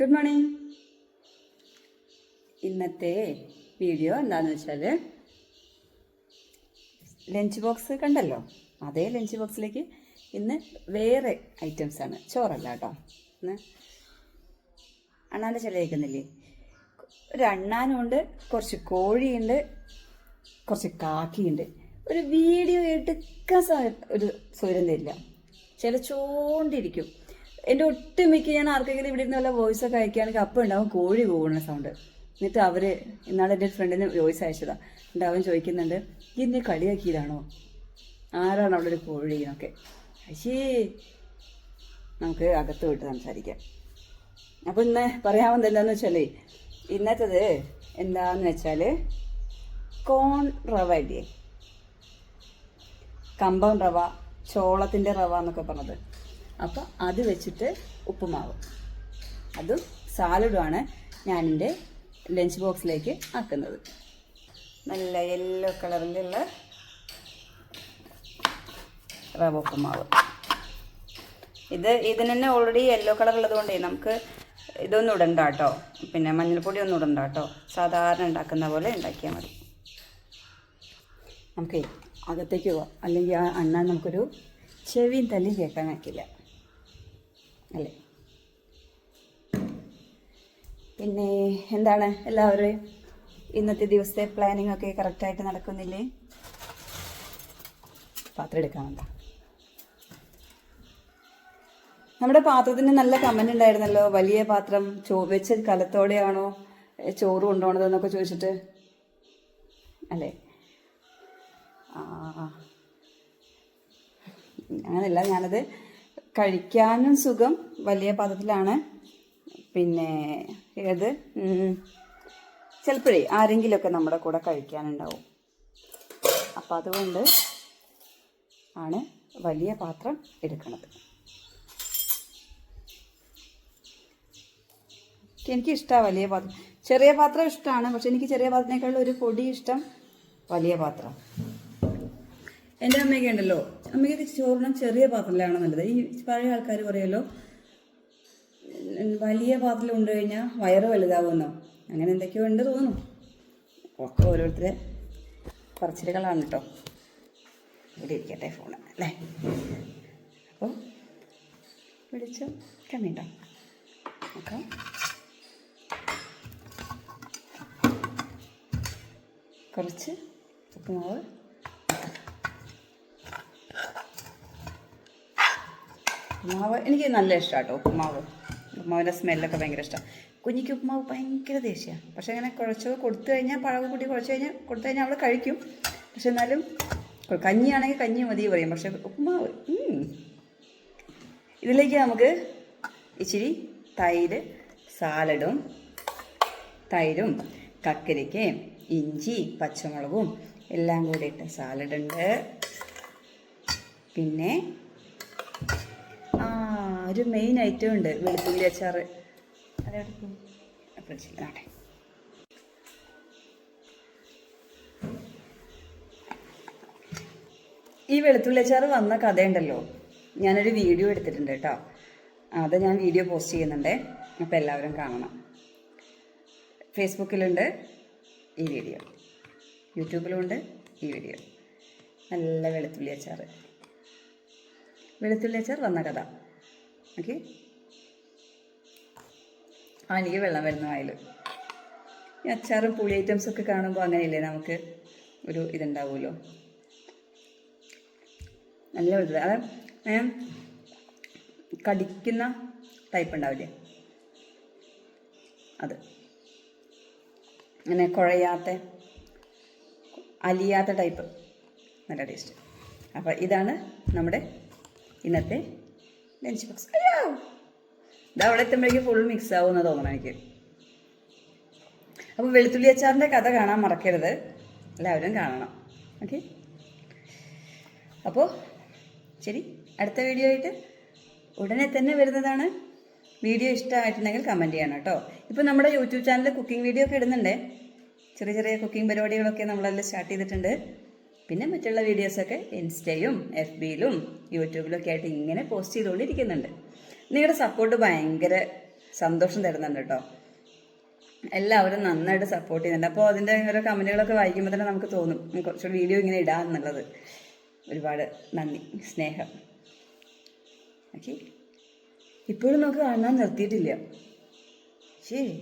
Good morning ഇന്നത്തെ video എന്താണെന്ന് വെച്ചാൽ ലഞ്ച് ബോക്സ് കണ്ടല്ലോ? അതേ ലഞ്ച് ബോക്സിലേക്ക് ഇന്ന് വേറെ ഐറ്റംസ് ആണ്. ചോറല്ല കേട്ടോ. ഇന്ന് അണ്ണാന്റെ ചില ഒരു അണ്ണാനുണ്ട് കുറച്ച് കോഴിയുണ്ട് കുറച്ച് കാക്കിയുണ്ട്. ഒരു വീഡിയോ എടുക്കാൻ ഒരു സ്വരം ചില ചോണ്ടിരിക്കും. എന്റെ ഒട്ടുമിക്ക ഞാൻ ആർക്കെങ്കിലും ഇവിടെ ഇരുന്ന് വല്ല വോയിസ് ഒക്കെ അയക്കുകയാണെങ്കിൽ അപ്പം ഉണ്ടാവും കോഴി പോകുന്ന സൗണ്ട് എന്നിട്ട് അവർ ഇന്നാളെ എന്റെ ഫ്രണ്ടിന് വോയിസ് അയച്ചതാ. എന്നിട്ട് അവൻ ചോദിക്കുന്നുണ്ട് "ഈ ഇന്ന് കളിയാക്കിയതാണോ? ആരാണ് അവിടെ ഒരു കോഴി? എന്നൊക്കെ. അശ്ശേ നമുക്ക് അകത്ത് വിട്ട് സംസാരിക്കാം. അപ്പോൾ ഇന്ന് പറയാവുന്നത് എന്താണെന്ന് വെച്ചാലേ ഇന്നത്തത് എന്താന്ന് വെച്ചാൽ കോൺ റവ ഇല്ലേ? കമ്പം റവ ചോളത്തിന്റെ റവ എന്നൊക്കെ പറഞ്ഞത്. അപ്പോൾ അത് വെച്ചിട്ട് ഉപ്പുമാവ്. അതും സാലഡുമാണ് ഞാനെന്റെ ലഞ്ച് ബോക്സിലേക്ക് ആക്കുന്നത്. നല്ല യെല്ലോ കളറിലുള്ള റവ ഉപ്പുമാവ്. ഇത് ഇതിന് തന്നെ ഓൾറെഡി യെല്ലോ കളർ ഉള്ളതുകൊണ്ടേ നമുക്ക് ഇതൊന്നും ഇടണ്ട കേട്ടോ പിന്നെ മഞ്ഞൾപ്പൊടി ഒന്നും ഇടണ്ട കേട്ടോ സാധാരണ ഉണ്ടാക്കുന്ന പോലെ ഉണ്ടാക്കിയാൽ മതി. നമുക്ക് അകത്തേക്ക് പോവാം. അല്ലെങ്കിൽ ആ അണ്ണാൻ നമുക്കൊരു ചെവിയും തല്ലി കേൾക്കാൻ വയ്ക്കില്ല അല്ലേ? പിന്നെ എന്താണ് എല്ലാവരും ഇന്നത്തെ ദിവസത്തെ പ്ലാനിങ് ഒക്കെ കറക്റ്റായിട്ട് നടക്കുന്നില്ലേ? പാത്രം എടുക്കാമെന്താ നമ്മുടെ പാത്രത്തിന് നല്ല കമന്റ് ഉണ്ടായിരുന്നല്ലോ വലിയ പാത്രം ചോ വെച്ച കലത്തോടെയാണോ ചോറ് ചോറ് കൊണ്ടുപോകണതെന്നൊക്കെ ചോദിച്ചിട്ട്. അല്ലേ? ആ. അങ്ങനെയല്ല ഞാനത് കഴിക്കാനും സുഖം. വലിയ പാത്രത്തിലാണ്. പിന്നെ ഏത്? ചിലപ്പോഴേ ആരെങ്കിലുമൊക്കെ നമ്മുടെ കൂടെ കഴിക്കാനുണ്ടാവും. അപ്പം അതുകൊണ്ട് ആണ് വലിയ പാത്രം എടുക്കുന്നത്. എനിക്കിഷ്ടമാണ് വലിയ പാത്രം. ചെറിയ പാത്രം ഇഷ്ടമാണ് പക്ഷെ എനിക്ക് ചെറിയ പാത്രത്തിനേക്കാൾ ഒരു പൊടി ഇഷ്ടം വലിയ പാത്രം. എന്റെ അമ്മയൊക്കെ ഉണ്ടല്ലോ. അമ്മയ്ക്ക് ചോറിനും ചെറിയ പാത്രത്തിലാണ് നല്ലത്. ഈ പഴയ ആൾക്കാർ പറയുമല്ലോ വലിയ പാത്രത്തിൽ കൊണ്ടു കഴിഞ്ഞാൽ വയറ് വലുതാവുമെന്നോ. അങ്ങനെ എന്തൊക്കെയോ ഉണ്ട് തോന്നുന്നു. ഒക്കെ ഓരോരുത്തരെ പറച്ചിലുകളാണ് കേട്ടോ ഇവിടെ ഇരിക്കട്ടെ ഫോൺ അല്ലേ? അപ്പോൾ വിളിച്ചു കമ്മിണ്ടോ ഓക്കെ കുറച്ച് ഉപ്പുമാവ്. ഉപ്പുമാവ് എനിക്ക് നല്ല ഇഷ്ടമാണ് കേട്ടോ ഉപ്പുമാവ്. ഉപ്പുമാവിന്റെ സ്മെല്ലൊക്കെ ഭയങ്കര ഇഷ്ടമാണ് കുഞ്ഞിക്ക് ഉപ്പുമാവ് ഭയങ്കര ദേഷ്യമാണ് പക്ഷേ അങ്ങനെ കുഴച്ച് കൊടുത്തു കഴിഞ്ഞാൽ പഴവ് കൂട്ടി കുഴച്ച് കഴിഞ്ഞാൽ കൊടുത്തു കഴിഞ്ഞാൽ അവൾ കഴിക്കും. പക്ഷെ എന്നാലും കഞ്ഞിയാണെങ്കിൽ കഞ്ഞി മതി പറയും. പക്ഷെ ഉപ്പുമാവ് ഇതിലേക്ക് നമുക്ക് ഇച്ചിരി തൈര് സാലഡും തൈരും കക്കരിക്കയും ഇഞ്ചി പച്ചമുളകും എല്ലാം കൂടി ഇട്ട സാലഡ് ഉണ്ട് പിന്നെ ഒരു മെയിൻ ഐറ്റം ഉണ്ട് വെളുത്തുള്ളി പോയി? ഈ വെളുത്തുള്ളി അച്ചാറ് വന്ന കഥയുണ്ടല്ലോ. ഞാനൊരു വീഡിയോ എടുത്തിട്ടുണ്ട് കേട്ടോ. അത് ഞാൻ വീഡിയോ പോസ്റ്റ് ചെയ്യുന്നുണ്ട്. അപ്പോൾ എല്ലാവരും കാണണം. ഫേസ്ബുക്കിലുണ്ട് ഈ വീഡിയോ യൂട്യൂബിലുമുണ്ട് ഈ വീഡിയോ നല്ല വെളുത്തുള്ളി അച്ചാറ്. വെളുത്തുള്ളി അച്ചാർ വന്ന കഥ. ഓക്കെ. ആ എനിക്ക് വെള്ളം വരുന്ന വായിൽ ഈ അച്ചാറും പുളി ഐറ്റംസ് ഒക്കെ കാണുമ്പോൾ അങ്ങനെയല്ലേ നമുക്ക് ഒരു ഇതുണ്ടാവുമല്ലോ? നല്ല അത് ഞാൻ കടിക്കുന്ന ടൈപ്പ് ഉണ്ടാവില്ലേ? അത്. അങ്ങനെ കുഴയാത്ത അലിയാത്ത ടൈപ്പ് നല്ല ടേസ്റ്റ് അപ്പോൾ ഇതാണ് നമ്മുടെ ഇന്നത്തെ ലഞ്ച് ബോക്സ് അയ്യോ! ഇത് അവിടെ എത്തുമ്പോഴേക്കും ഫുൾ മിക്സ് ആവുമെന്ന് തോന്നണം എനിക്ക്. അപ്പോൾ വെളുത്തുള്ളി അച്ചാറിന്റെ കഥ കാണാൻ മറക്കരുത്. എല്ലാവരും കാണണം. ഓക്കെ അപ്പോൾ ശരി. അടുത്ത വീഡിയോ ആയിട്ട് ഉടനെ തന്നെ വരുന്നതാണ്. വീഡിയോ ഇഷ്ടമായിട്ടുണ്ടെങ്കിൽ കമന്റ് ചെയ്യണം കേട്ടോ. ഇപ്പോൾ നമ്മുടെ യൂട്യൂബ് ചാനലിൽ കുക്കിംഗ് വീഡിയോ ഒക്കെ ഇടുന്നുണ്ട്. ചെറിയ ചെറിയ കുക്കിംഗ് പരിപാടികളൊക്കെ നമ്മളെല്ലാം സ്റ്റാർട്ട് ചെയ്തിട്ടുണ്ട്. പിന്നെ മറ്റുള്ള വീഡിയോസൊക്കെ ഇൻസ്റ്റയും എഫ് ബിയിലും യൂട്യൂബിലും ഒക്കെ ആയിട്ട് ഇങ്ങനെ പോസ്റ്റ് ചെയ്തുകൊണ്ടിരിക്കുന്നുണ്ട്. നിങ്ങളുടെ സപ്പോർട്ട് ഭയങ്കര സന്തോഷം തരുന്നുണ്ട് കേട്ടോ. എല്ലാവരും നന്നായിട്ട് സപ്പോർട്ട് ചെയ്യുന്നുണ്ട്. അപ്പോൾ അതിന്റെ ഓരോ കമന്റുകളൊക്കെ വായിക്കുമ്പോൾ തന്നെ നമുക്ക് തോന്നും കുറച്ചുകൂടി വീഡിയോ ഇങ്ങനെ ഇടാമെന്നുള്ളത് ഒരുപാട് നന്ദി സ്നേഹം. ഓക്കെ ഇപ്പോഴും നമുക്ക് കാണാൻ നിർത്തിയിട്ടില്ല. ശരി.